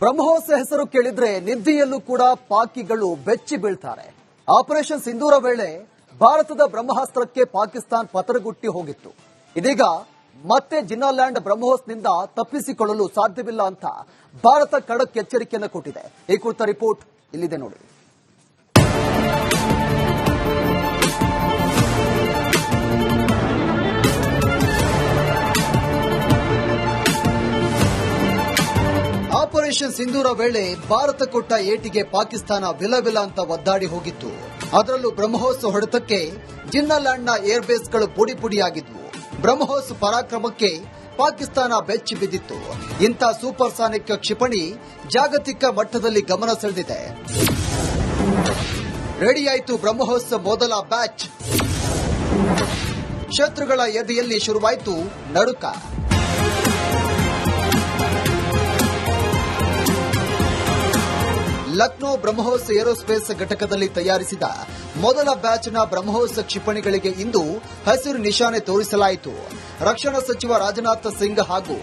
ಬ್ರಹ್ಮೋಸ್ ಹೆಸರು ಕೇಳಿದ್ರೆ ನಿದ್ದಿಯಲ್ಲೂ ಕೂಡ ಪಾಕಿಗಳು ಬೆಚ್ಚಿ ಬೀಳ್ತಾರೆ. ಆಪರೇಷನ್ ಸಿಂಧೂರ ವೇಳೆ ಭಾರತದ ಬ್ರಹ್ಮಾಸ್ತ್ರಕ್ಕೆ ಪಾಕಿಸ್ತಾನ್ ಪತರಗುಟ್ಟಿ ಹೋಗಿತ್ತು. ಇದೀಗ ಮತ್ತೆ ಜಿನ್ನಾಲ್ಯಾಂಡ್ ಬ್ರಹ್ಮೋಸ್ನಿಂದ ತಪ್ಪಿಸಿಕೊಳ್ಳಲು ಸಾಧ್ಯವಿಲ್ಲ ಅಂತ ಭಾರತ ಕಡಕ್ ಎಚ್ಚರಿಕೆಯನ್ನು ಕೊಟ್ಟಿದೆ. ಈ ಕುರಿತ ರಿಪೋರ್ಟ್ ಇಲ್ಲಿದೆ ನೋಡಿ. ಆಪರೇಷನ್ ಸಿಂಧೂರ ವೇಳೆ ಭಾರತ ಕೊಟ್ಟ ಏಟಿಗೆ ಪಾಕಿಸ್ತಾನ ವಿಲವಿಲ ಅಂತ ಒದ್ದಾಡಿ ಹೋಗಿತ್ತು. ಅದರಲ್ಲೂ ಬ್ರಹ್ಮೋಸ್ ಹೊಡೆತಕ್ಕೆ ಜಿನ್ನಾಲ್ಯಾಂಡ್ನ ಏರ್ಬೇಸ್ಗಳು ಪುಡಿ ಪುಡಿಯಾಗಿದ್ವು ಬ್ರಹ್ಮೋಸ್ ಪರಾಕ್ರಮಕ್ಕೆ ಪಾಕಿಸ್ತಾನ ಬೆಚ್ಚಿ ಬಿದ್ದಿತ್ತು. ಇಂಥ ಸೂಪರ್ಸಾನಿಕ್ ಕ್ಷಿಪಣಿ ಜಾಗತಿಕ ಮಟ್ಟದಲ್ಲಿ ಗಮನ ಸೆಳೆದಿದೆ. ರೆಡಿಯಾಯಿತು ಬ್ರಹ್ಮೋಸ್ ಮೊದಲ ಬ್ಯಾಚ್ ಶತ್ರುಗಳ ಎದೆಯಲ್ಲಿ ಶುರುವಾಯಿತು ನಡುಕ. ಲಕ್ನೋ ಬ್ರಹ್ಮೋಸ್ ಏರೋಸ್ಪೇಸ್ ಘಟಕದಲ್ಲಿ ತಯಾರಿಸಿದ ಮೊದಲ ಬ್ಯಾಚ್ನ ಬ್ರಹ್ಮೋಸ್ ಕ್ಷಿಪಣಿಗಳಿಗೆ ಇಂದು ಹಸಿರು ನಿಶಾನೆ ತೋರಿಸಲಾಯಿತು. ರಕ್ಷಣಾ ಸಚಿವ ರಾಜನಾಥ್ ಸಿಂಗ್ ಹಾಗೂ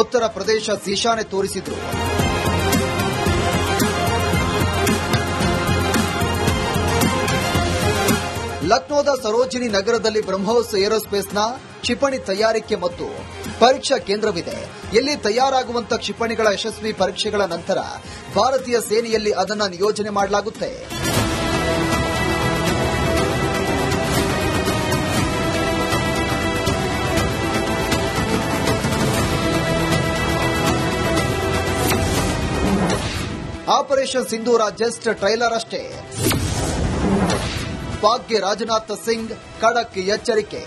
ಉತ್ತರ ಪ್ರದೇಶ ನಿಶಾನೆ ತೋರಿಸಿದರು. ಲಕ್ನೋದ ಸರೋಜಿನಿ ನಗರದಲ್ಲಿ ಬ್ರಹ್ಮೋಸ್ ಏರೋಸ್ಪೇಸ್ನ ಕ್ಷಿಪಣಿ ತಯಾರಿಕೆ ಮತ್ತು ಪರೀಕ್ಷಾ ಕೇಂದ್ರವಿದೆ. ಎಲ್ಲಿ ತಯಾರಾಗುವಂತ ಕ್ಷಿಪಣಿಗಳ ಯಶಸ್ವಿ ಪರೀಕ್ಷೆಗಳ ನಂತರ ಭಾರತೀಯ ಸೇನೆಯಲ್ಲಿ ಅದನ್ನು ನಿಯೋಜನೆ ಮಾಡಲಾಗುತ್ತೆ. ಆಪರೇಷನ್ ಸಿಂಧೂರ ಜಸ್ಟ್ ಟ್ರೈಲರ್ ಅಷ್ಟೇ. ಪಾಕ್ಗೆ ರಾಜನಾಥ್ ಸಿಂಗ್ ಖಡಕ್ ಎಚ್ಚರಿಕೆ.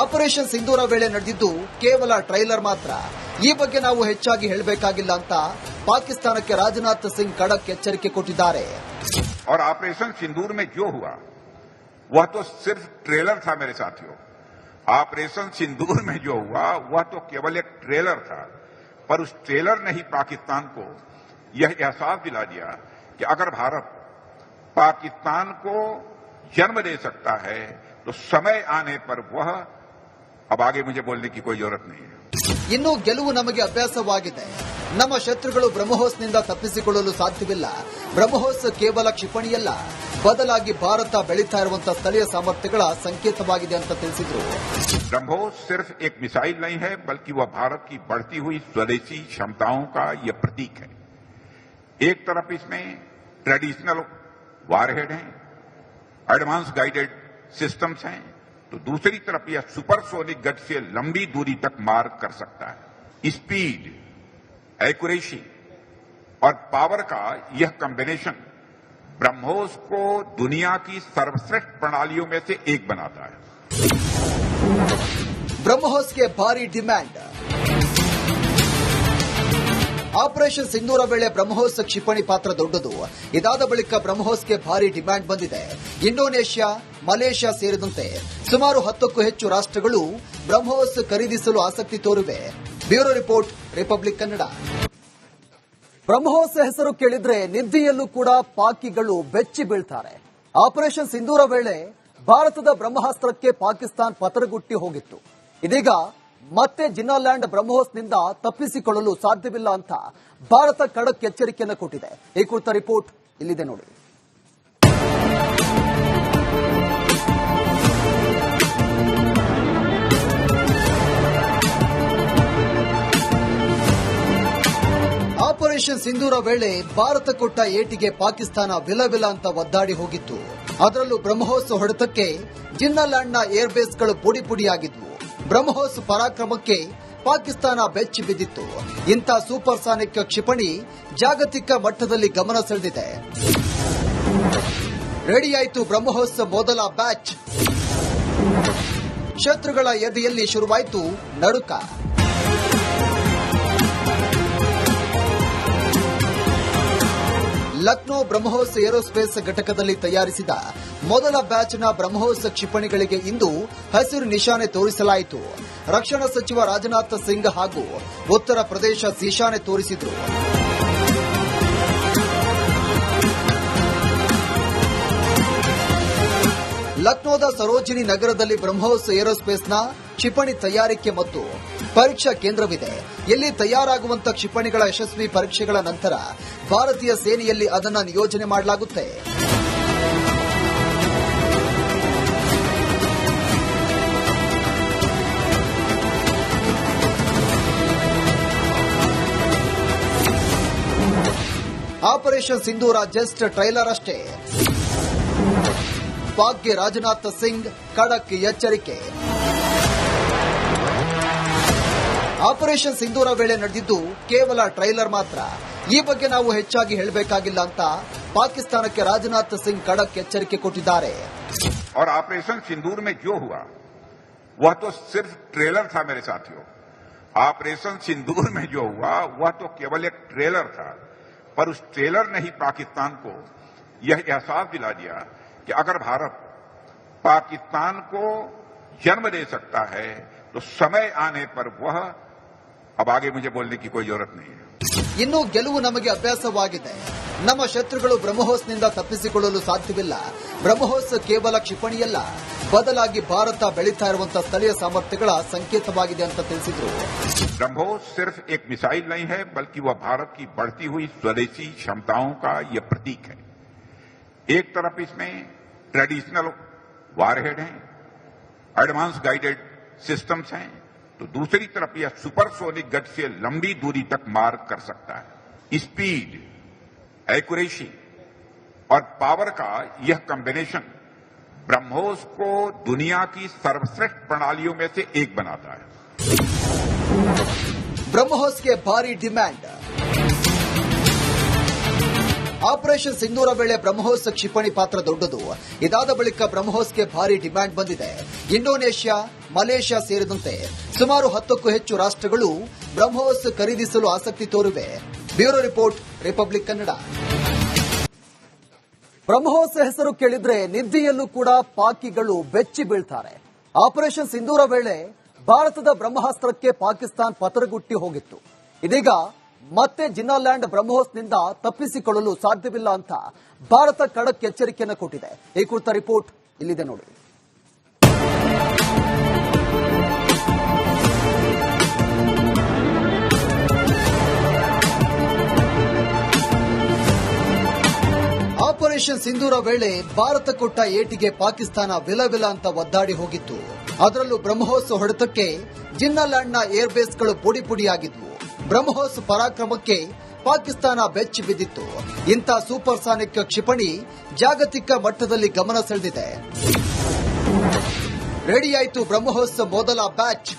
ಆಪರೇಷನ್ ಸಿಂಧೂರ ವೇಳೆ ನಡೆದಿದ್ದು ಕೇವಲ ಟ್ರೈಲರ್ ಮಾತ್ರ ಈ ಬಗ್ಗೆ ನಾವು ಹೆಚ್ಚಾಗಿ ಹೇಳಬೇಕಾಗಿಲ್ಲ ಅಂತ ಪಾಕಿಸ್ತಾನಕ್ಕೆ ರಾಜನಾಥ್ ಸಿಂಗ್ ಖಡಕ್ ಎಚ್ಚರಿಕೆ ಕೊಟ್ಟಿದ್ದಾರೆ और ऑपरेशन सिंदूर में जो हुआ वह तो सिर्फ ट्रेलर था मेरे साथियों ऑपरेशन सिंदूर में जो हुआ वह तो केवल एक ट्रेलर था पर उस ट्रेलर ने ही पाकिस्तान को यह एहसास दिला दिया कि अगर भारत पाकिस्तान को जन्म दे सकता है तो समय आने पर वह अब आगे मुझे बोलने की कोई जरूरत नहीं है ಇನ್ನು ಗೆಲುವು ನಮಗೆ ಅಭ್ಯಾಸವಾಗಿದೆ ನಮ್ಮ ಶತ್ರುಗಳು ಬ್ರಹ್ಮೋಸ್ನಿಂದ ತಪ್ಪಿಸಿಕೊಳ್ಳಲು ಸಾಧ್ಯವಿಲ್ಲ ಬ್ರಹ್ಮೋಸ್ ಕೇವಲ ಕ್ಷಿಪಣಿಯಲ್ಲ ಬದಲಾಗಿ ಭಾರತ ಬೆಳೀತಾ ಇರುವಂತಹ ಸ್ಥಳೀಯ ಸಾಮರ್ಥ್ಯಗಳ ಸಂಕೇತವಾಗಿದೆ ಅಂತ ತಿಳಿಸಿದ್ರು ब्रह्मोस सिर्फ एक मिसाइल नहीं है बल्कि वह भारत की बढ़ती हुई स्वदेशी क्षमताओं का यह प्रतीक है एक तरफ इसमें ट्रेडिशनल वारहेड हैं एडवांस गाइडेड सिस्टम्स हैं तो दूसरी तरफ़ यह सुपरसोनिक गट से लंबी दूरी तक मार कर सकता है। स्पीड एक्यूरेसी और पावर का यह कॉम्बिनेशन ब्रह्मोस को दुनिया की सर्वश्रेष्ठ प्रणालियों में से एक बनाता है। ब्रह्मोस के भारी डिमांड ಆಪರೇಷನ್ ಸಿಂಧೂರ ವೇಳೆ ಬ್ರಹ್ಮೋಸ್ ಕ್ಷಿಪಣಿ ಪಾತ್ರ ದೊಡ್ಡದು. ಇದಾದ ಬಳಿಕ ಬ್ರಹ್ಮೋಸ್ಗೆ ಭಾರಿ ಡಿಮ್ಯಾಂಡ್ ಬಂದಿದೆ. ಇಂಡೋನೇಷ್ಯಾ, ಮಲೇಷ್ಯಾ ಸೇರಿದಂತೆ ಸುಮಾರು ಹತ್ತಕ್ಕೂ ಹೆಚ್ಚು ರಾಷ್ಟ್ರಗಳು ಬ್ರಹ್ಮೋಸ್ ಖರೀದಿಸಲು ಆಸಕ್ತಿ ತೋರಿವೆ. Bureau report, Republic Kannada. BrahMos ಹೆಸರು ಕೇಳಿದ್ರೆ ನಿದ್ದೆಯಲ್ಲೂ ಕೂಡ ಪಾಕಿಗಳು ಬೆಚ್ಚಿ ಬೀಳ್ತಾರೆ. ಆಪರೇಷನ್ ಸಿಂಧೂರ ವೇಳೆ ಭಾರತದ ಬ್ರಹ್ಮಾಸ್ತ್ರಕ್ಕೆ ಪಾಕಿಸ್ತಾನ್ ಪತರಗುಟ್ಟಿ ಹೋಗಿತ್ತು. ಇದೀಗ ಮತ್ತೆ ಜಿನ್ನಾಲ್ಯಾಂಡ್ ಬ್ರಹ್ಮೋಸ್ನಿಂದ ತಪ್ಪಿಸಿಕೊಳ್ಳಲು ಸಾಧ್ಯವಿಲ್ಲ ಅಂತ ಭಾರತ ಖಡಕ್ ಎಚ್ಚರಿಕೆಯನ್ನು ಕೊಟ್ಟಿದೆ. ಈ ಕುರಿತ ರಿಪೋರ್ಟ್ ಇಲ್ಲಿದೆ ನೋಡಿ. ಆಪರೇಷನ್ ಸಿಂಧೂರ ವೇಳೆ ಭಾರತ ಕೊಟ್ಟ ಏಟಿಗೆ ಪಾಕಿಸ್ತಾನ ವಿಲವಿಲ ಅಂತ ಒದ್ದಾಡಿ ಹೋಗಿತ್ತು. ಅದರಲ್ಲೂ ಬ್ರಹ್ಮೋಸ್ ಹೊಡೆತಕ್ಕೆ ಜಿನ್ನಾಲ್ಯಾಂಡ್ನ ಏರ್ಬೇಸ್ಗಳು ಪುಡಿ ಪುಡಿಯಾಗಿದ್ವು ಬ್ರಹ್ಮೋಸ್ ಪರಾಕ್ರಮಕ್ಕೆ ಪಾಕಿಸ್ತಾನ ಬೆಚ್ಚಿ ಬಿದ್ದಿತ್ತು. ಇಂಥ ಸೂಪರ್ಸಾನಿಕ್ ಕ್ಷಿಪಣಿ ಜಾಗತಿಕ ಮಟ್ಟದಲ್ಲಿ ಗಮನ ಸೆಳೆದಿದೆ. ರೆಡಿಯಾಯಿತು ಬ್ರಹ್ಮೋಸ್ ಮೊದಲ ಬ್ಯಾಚ್. ಶತ್ರುಗಳ ಎದೆಯಲ್ಲಿ ಶುರುವಾಯಿತು ನಡುಕ. ಲಕ್ನೋ ಬ್ರಹ್ಮೋಸ್ ಏರೋಸ್ಪೇಸ್ ಘಟಕದಲ್ಲಿ ತಯಾರಿಸಿದ ಮೊದಲ ಬ್ಯಾಚ್ನ ಬ್ರಹ್ಮೋಸ್ ಕ್ಷಿಪಣಿಗಳಿಗೆ ಇಂದು ಹಸಿರು ನಿಶಾನೆ ತೋರಿಸಲಾಯಿತು. ರಕ್ಷಣಾ ಸಚಿವ ರಾಜನಾಥ್ ಸಿಂಗ್ ಹಾಗೂ ಉತ್ತರ ಪ್ರದೇಶ ಶೀಶಾನೆ ತೋರಿಸಿದ್ರು. ಲಕ್ನೋದ ಸರೋಜಿನಿ ನಗರದಲ್ಲಿ ಬ್ರಹ್ಮೋಸ್ ಏರೋಸ್ಪೇಸ್ನ ಕ್ಷಿಪಣಿ ತಯಾರಿಕೆ ಮತ್ತು ಪರೀಕ್ಷಾ ಕೇಂದ್ರವಿದೆ. ಎಲ್ಲಿ ತಯಾರಾಗುವಂತಹ ಕ್ಷಿಪಣಿಗಳ ಯಶಸ್ವಿ ಪರೀಕ್ಷೆಗಳ ನಂತರ ಭಾರತೀಯ ಸೇನೆಯಲ್ಲಿ ಅದನ್ನು ನಿಯೋಜನೆ ಮಾಡಲಾಗುತ್ತೆ. ಆಪರೇಷನ್ ಸಿಂಧೂರ ಜಸ್ಟ್ ಟ್ರೈಲರ್ ಅಷ್ಟೇ. ಪಾಕ್ಗೆ ರಾಜನಾಥ್ ಸಿಂಗ್ ಖಡಕ್ ಎಚ್ಚರಿಕೆ. ಆಪರೇಷನ್ ಸಿಂಧೂರ ವೇಳೆ ನಡೆದಿದ್ದು ಕೇವಲ ಟ್ರೈಲರ್ ಮಾತ್ರ ಈ ಬಗ್ಗೆ ನಾವು ಹೆಚ್ಚಾಗಿ ಹೇಳಬೇಕಾಗಿಲ್ಲ ಅಂತ ಪಾಕಿಸ್ತಾನಕ್ಕೆ ರಾಜನಾಥ್ ಸಿಂಗ್ ಖಡಕ್ ಎಚ್ಚರಿಕೆ ಕೊಟ್ಟಿದ್ದಾರೆ और ऑपरेशन सिंदूर में जो हुआ वह तो सिर्फ ट्रेलर था मेरे साथियों ऑपरेशन सिंदूर में जो हुआ वह तो केवल एक ट्रेलर था पर उस ट्रेलर ने ही पाकिस्तान को यह एहसास दिला दिया कि अगर भारत पाकिस्तान को जन्म दे सकता है तो समय आने पर वह अब आगे मुझे बोलने की कोई जरूरत नहीं है ಇನ್ನು ಗೆಲುವು ನಮಗೆ ಅಭ್ಯಾಸವಾಗಿದೆ ನಮ್ಮ ಶತ್ರುಗಳು ಬ್ರಹ್ಮೋಸ್ನಿಂದ ತಪ್ಪಿಸಿಕೊಳ್ಳಲು ಸಾಧ್ಯವಿಲ್ಲ ಬ್ರಹ್ಮೋಸ್ ಕೇವಲ ಕ್ಷಿಪಣಿಯಲ್ಲ ಬದಲಾಗಿ ಭಾರತ ಬೆಳೀತಾ ಇರುವಂತಹ ಸ್ಥಳೀಯ ಸಾಮರ್ಥ್ಯಗಳ ಸಂಕೇತವಾಗಿದೆ ಅಂತ ತಿಳಿಸಿದ್ರು ब्रह्मोस सिर्फ एक मिसाइल नहीं है बल्कि वह भारत की बढ़ती हुई स्वदेशी क्षमताओं का यह प्रतीक है एक तरफ इसमें ट्रेडिशनल वारहेड हैं एडवांस गाइडेड सिस्टम्स हैं तो दूसरी तरफ़ यह सुपरसोनिक गट से लंबी दूरी तक मार कर सकता है। स्पीड एक्यूरेसी और पावर का यह कॉम्बिनेशन ब्रह्मोस को दुनिया की सर्वश्रेष्ठ प्रणालियों में से एक बनाता है। ब्रह्मोस के भारी डिमांड ಆಪರೇಷನ್ ಸಿಂಧೂರ ವೇಳೆ ಬ್ರಹ್ಮೋಸ್ ಕ್ಷಿಪಣಿ ಪಾತ್ರ ದೊಡ್ಡದು. ಇದಾದ ಬಳಿಕ ಬ್ರಹ್ಮೋಸ್ಗೆ ಭಾರಿ ಡಿಮ್ಯಾಂಡ್ ಬಂದಿದೆ. ಇಂಡೋನೇಷ್ಯಾ, ಮಲೇಷ್ಯಾ ಸೇರಿದಂತೆ ಸುಮಾರು ಹತ್ತಕ್ಕೂ ಹೆಚ್ಚು ರಾಷ್ಟ್ರಗಳು ಬ್ರಹ್ಮೋಸ್ ಖರೀದಿಸಲು ಆಸಕ್ತಿ ತೋರಿವೆ. Bureau report, Republic Kannada. BrahMos ಹೆಸರು ಕೇಳಿದ್ರೆ ನಿದ್ದೆಯಲ್ಲೂ ಕೂಡ ಪಾಕಿಗಳು ಬೆಚ್ಚಿ ಬೀಳ್ತಾರೆ. ಆಪರೇಷನ್ ಸಿಂಧೂರ ವೇಳೆ ಭಾರತದ ಬ್ರಹ್ಮಾಸ್ತ್ರಕ್ಕೆ ಪಾಕಿಸ್ತಾನ್ ಪತರಗುಟ್ಟಿ ಹೋಗಿತ್ತು. ಇದೀಗ ಮತ್ತೆ ಜಿನ್ನಾಲ್ಯಾಂಡ್ ಬ್ರಹ್ಮೋಸ್ನಿಂದ ತಪ್ಪಿಸಿಕೊಳ್ಳಲು ಸಾಧ್ಯವಿಲ್ಲ ಅಂತ ಭಾರತ ಖಡಕ್ ಎಚ್ಚರಿಕೆಯನ್ನು ಕೊಟ್ಟಿದೆ. ಈ ಕುರಿತ ರಿಪೋರ್ಟ್ ಇಲ್ಲಿದೆ ನೋಡಿ. ಆಪರೇಷನ್ ಸಿಂಧೂರ ವೇಳೆ ಭಾರತ ಕೊಟ್ಟ ಏಟಿಗೆ ಪಾಕಿಸ್ತಾನ ವಿಲವಿಲ ಅಂತ ಒದ್ದಾಡಿ ಹೋಗಿತ್ತು. ಅದರಲ್ಲೂ ಬ್ರಹ್ಮೋಸ್ ಹೊಡೆತಕ್ಕೆ ಜಿನ್ನಾಲ್ಯಾಂಡ್ನ ಏರ್ಬೇಸ್ಗಳು ಪುಡಿ ಪುಡಿಯಾಗಿದ್ವು ಬ್ರಹ್ಮೋಸ್ ಪರಾಕ್ರಮಕ್ಕೆ ಪಾಕಿಸ್ತಾನ ಬೆಚ್ಚಿ ಬಿದ್ದಿತ್ತು. ಇಂಥ ಸೂಪರ್ ಸಾನಿಕ್ ಕ್ಷಿಪಣಿ ಜಾಗತಿಕ ಮಟ್ಟದಲ್ಲಿ ಗಮನ ಸೆಳೆದಿದೆ. ರೆಡಿಯಾಯಿತು ಬ್ರಹ್ಮೋಸ್ ಮೊದಲ ಬ್ಯಾಚ್.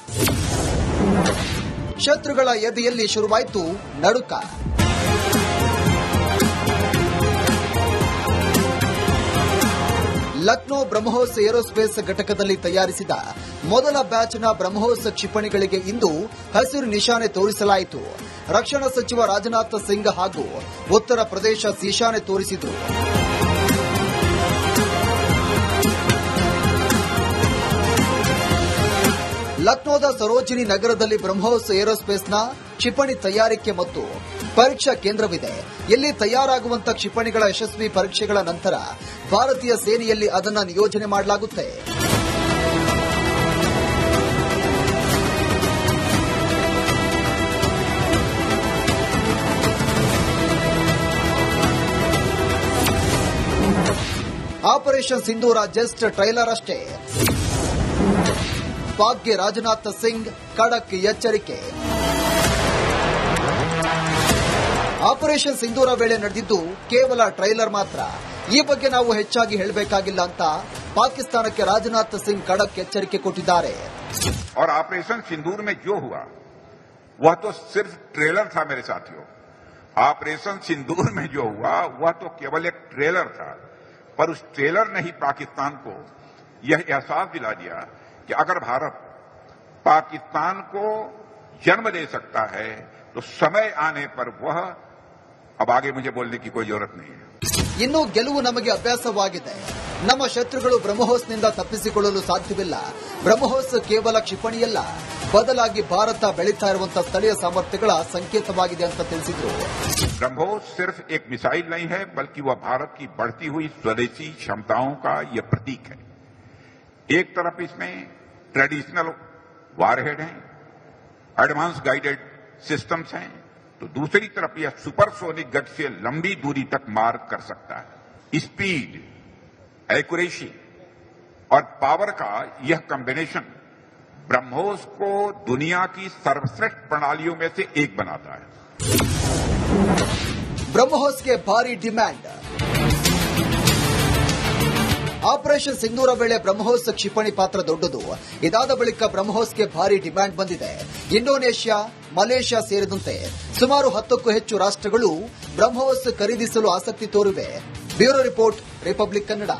ಶತ್ರುಗಳ ಎದೆಯಲ್ಲಿ ಶುರುವಾಯಿತು ನಡುಕ. ಲಕ್ನೋ ಬ್ರಹ್ಮೋಸ್ ಏರೋಸ್ಪೇಸ್ ಘಟಕದಲ್ಲಿ ತಯಾರಿಸಿದ ಮೊದಲ ಬ್ಯಾಚ್ನ ಬ್ರಹ್ಮೋಸ್ ಕ್ಷಿಪಣಿಗಳಿಗೆ ಇಂದು ಹಸಿರು ನಿಶಾನೆ ತೋರಿಸಲಾಯಿತು. ರಕ್ಷಣಾ ಸಚಿವ ರಾಜನಾಥ್ ಸಿಂಗ್ ಹಾಗೂ ಉತ್ತರ ಪ್ರದೇಶ ಈಶಾನೆ ತೋರಿಸಿದರು. ಲಕ್ನೋದ ಸರೋಜಿನಿ ನಗರದಲ್ಲಿ ಬ್ರಹ್ಮೋಸ್ ಏರೋಸ್ಪೇಸ್ನ ಕ್ಷಿಪಣಿ ತಯಾರಿಕೆ ಮತ್ತು ಪರೀಕ್ಷಾ ಕೇಂದ್ರವಿದೆ. ಇಲ್ಲಿ ತಯಾರಾಗುವಂತಹ ಕ್ಷಿಪಣಿಗಳ ಯಶಸ್ವಿ ಪರೀಕ್ಷೆಗಳ ನಂತರ ಭಾರತೀಯ ಸೇನೆಯಲ್ಲಿ ಅದನ್ನು ನಿಯೋಜನೆ ಮಾಡಲಾಗುತ್ತೆ. ಆಪರೇಷನ್ ಸಿಂಧೂರ ಜಸ್ಟ್ ಟ್ರೈಲರ್ ಅಷ್ಟೇ. ಪಾಕ್ಗೆ ರಾಜನಾಥ್ ಸಿಂಗ್ ಖಡಕ್ ಎಚ್ಚರಿಕೆ. ಆಪರೇಷನ್ ಸಿಂಧೂರ ವೇಳೆ ನಡೆದಿದ್ದು ಕೇವಲ ಟ್ರೈಲರ್ ಮಾತ್ರ ಈ ಬಗ್ಗೆ ನಾವು ಹೆಚ್ಚಾಗಿ ಹೇಳಬೇಕಾಗಿಲ್ಲ ಅಂತ ಪಾಕಿಸ್ತಾನಕ್ಕೆ ರಾಜನಾಥ್ ಸಿಂಗ್ ಖಡಕ್ ಎಚ್ಚರಿಕೆ ಕೊಟ್ಟಿದ್ದಾರೆ और ऑपरेशन सिंदूर में जो हुआ वह तो सिर्फ ट्रेलर था मेरे साथियों ऑपरेशन सिंदूर में जो हुआ वह तो केवल एक ट्रेलर था पर उस ट्रेलर ने ही पाकिस्तान को यह एहसास दिला दिया कि अगर भारत पाकिस्तान को जन्म दे सकता है तो समय आने पर वह अब आगे मुझे बोलने की कोई जरूरत नहीं है ಇನ್ನು ಗೆಲುವು ನಮಗೆ ಅಭ್ಯಾಸವಾಗಿದೆ ನಮ್ಮ ಶತ್ರುಗಳು ಬ್ರಹ್ಮೋಸ್ನಿಂದ ತಪ್ಪಿಸಿಕೊಳ್ಳಲು ಸಾಧ್ಯವಿಲ್ಲ ಬ್ರಹ್ಮೋಸ್ ಕೇವಲ ಕ್ಷಿಪಣಿಯಲ್ಲ ಬದಲಾಗಿ ಭಾರತ ಬೆಳೀತಾ ಇರುವಂತಹ ಸ್ಥಳೀಯ ಸಾಮರ್ಥ್ಯಗಳ ಸಂಕೇತವಾಗಿದೆ ಅಂತ ತಿಳಿಸಿದ್ರು ब्रह्मोस सिर्फ एक मिसाइल नहीं है बल्कि वह भारत की बढ़ती हुई स्वदेशी क्षमताओं का यह प्रतीक है एक तरफ इसमें ट्रेडिशनल वारहेड हैं एडवांस गाइडेड सिस्टम्स हैं तो दूसरी तरफ़ यह सुपरसोनिक गट से लंबी दूरी तक मार्ग कर सकता है। स्पीड एक्यूरेसी और पावर का यह कॉम्बिनेशन ब्रह्मोस को दुनिया की सर्वश्रेष्ठ प्रणालियों में से एक बनाता है। ब्रह्मोस के भारी डिमांड ಆಪರೇಷನ್ ಸಿಂಧೂರ ವೇಳೆ ಬ್ರಹ್ಮೋಸ್ ಕ್ಷಿಪಣಿ ಪಾತ್ರ ದೊಡ್ಡದು. ಇದಾದ ಬಳಿಕ ಬ್ರಹ್ಮೋಸ್ಗೆ ಭಾರಿ ಡಿಮ್ಯಾಂಡ್ ಬಂದಿದೆ. ಇಂಡೋನೇಷ್ಯಾ, ಮಲೇಷ್ಯಾ ಸೇರಿದಂತೆ ಸುಮಾರು ಹತ್ತಕ್ಕೂ ಹೆಚ್ಚು ರಾಷ್ಟ್ರಗಳು ಬ್ರಹ್ಮೋಸ್ ಖರೀದಿಸಲು ಆಸಕ್ತಿ ತೋರಿವೆ. Bureau report, Republic Kannada.